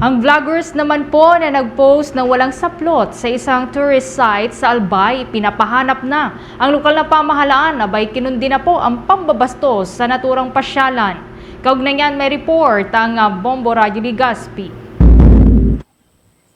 Ang vloggers naman po na nag-post ng walang saplot sa isang tourist site sa Albay, pinapahanap na. Ang lokal na pamahalaan abay kinundi na po ang pambabastos sa naturang pasyalan. Kaugnay niyan may report ang ah, Bombo Radio Ligaspi.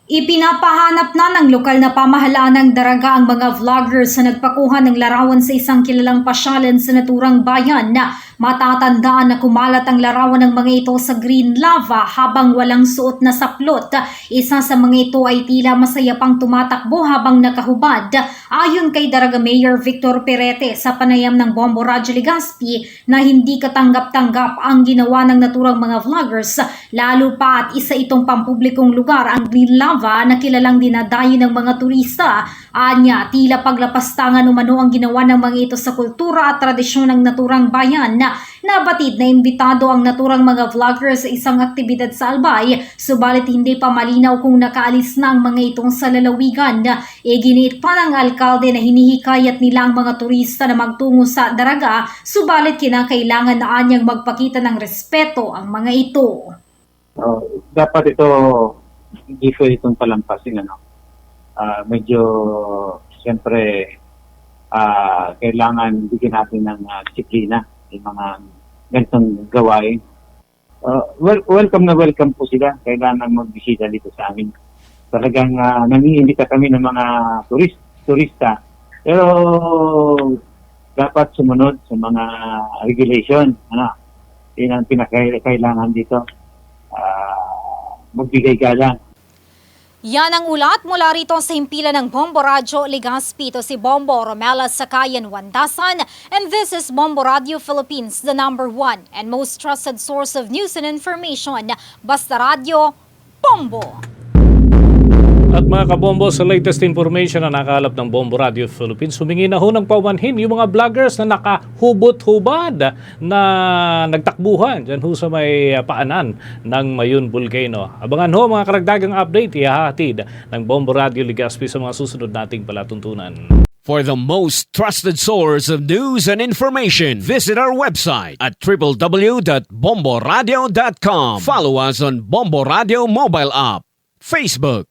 Ipinapahanap na ng lokal na pamahalaan ng Daraga ang mga vloggers sa nagpakuha ng larawan sa isang kilalang pasyalan sa naturang bayan na matatandaan na kumalat ang larawan ng mga ito sa green lava habang walang suot na saplot. Isa sa mga ito ay tila masaya pang tumatakbo habang nakahubad. Ayon kay Daraga Mayor Victor Perete sa panayam ng Bombo Radyo Legazpi na hindi katanggap-tanggap ang ginawa ng naturang mga vloggers lalo pa at isa itong pampublikong lugar ang green lava na kilalang dinadayo ng mga turista. Anya, tila paglapastangan umano ang ginawa ng mga ito sa kultura at tradisyon ng naturang bayan na nabatid na imbitado ang naturang mga vloggers sa isang aktibidad sa Albay, subalit hindi pa malinaw kung nakaalis na ang mga itong sa lalawigan. E giniit pa ng alkalde na hinihikayat nila ang mga turista na magtungo sa Daraga, subalit kinakailangan na anyang magpakita ng respeto ang mga ito. So, dapat ito hindi ko itong palampasin ano. Ah, medyo siyempre ah, kailangan bigyan natin ng ah, disiplina yung mga ganitong gawain. Ah, wel- welcome na welcome po sila. Kailangan magbisita dito sa amin. Talagang uh, nangiimbita kami ng mga turist, turista. Pero dapat sumunod sa mga regulation. Ano? Yan ang pinakailangan dito ah, magbigay galang. Yan ang ulat mula rito sa himpilan ng Bombo Radyo Legazpi. Ito si Bombo Romela Sakayan Wandasan. And this is Bombo Radio Philippines, the number one and most trusted source of news and information. Basta Radio, Bombo! At mga kabombo, sa latest information na nakalap ng Bombo Radio Philippines, humingi na ho ng paumanhin yung mga vloggers na nakahubot-hubad na nagtakbuhan dyan ho sa may paanan ng Mayun Volcano. Abangan ho mga karagdagang update, ihahatid ng Bombo Radio Ligaspi sa mga susunod nating palatuntunan. For the most trusted source of news and information, visit our website at www.bomboradio.com. Follow us on Bombo Radio mobile app, Facebook,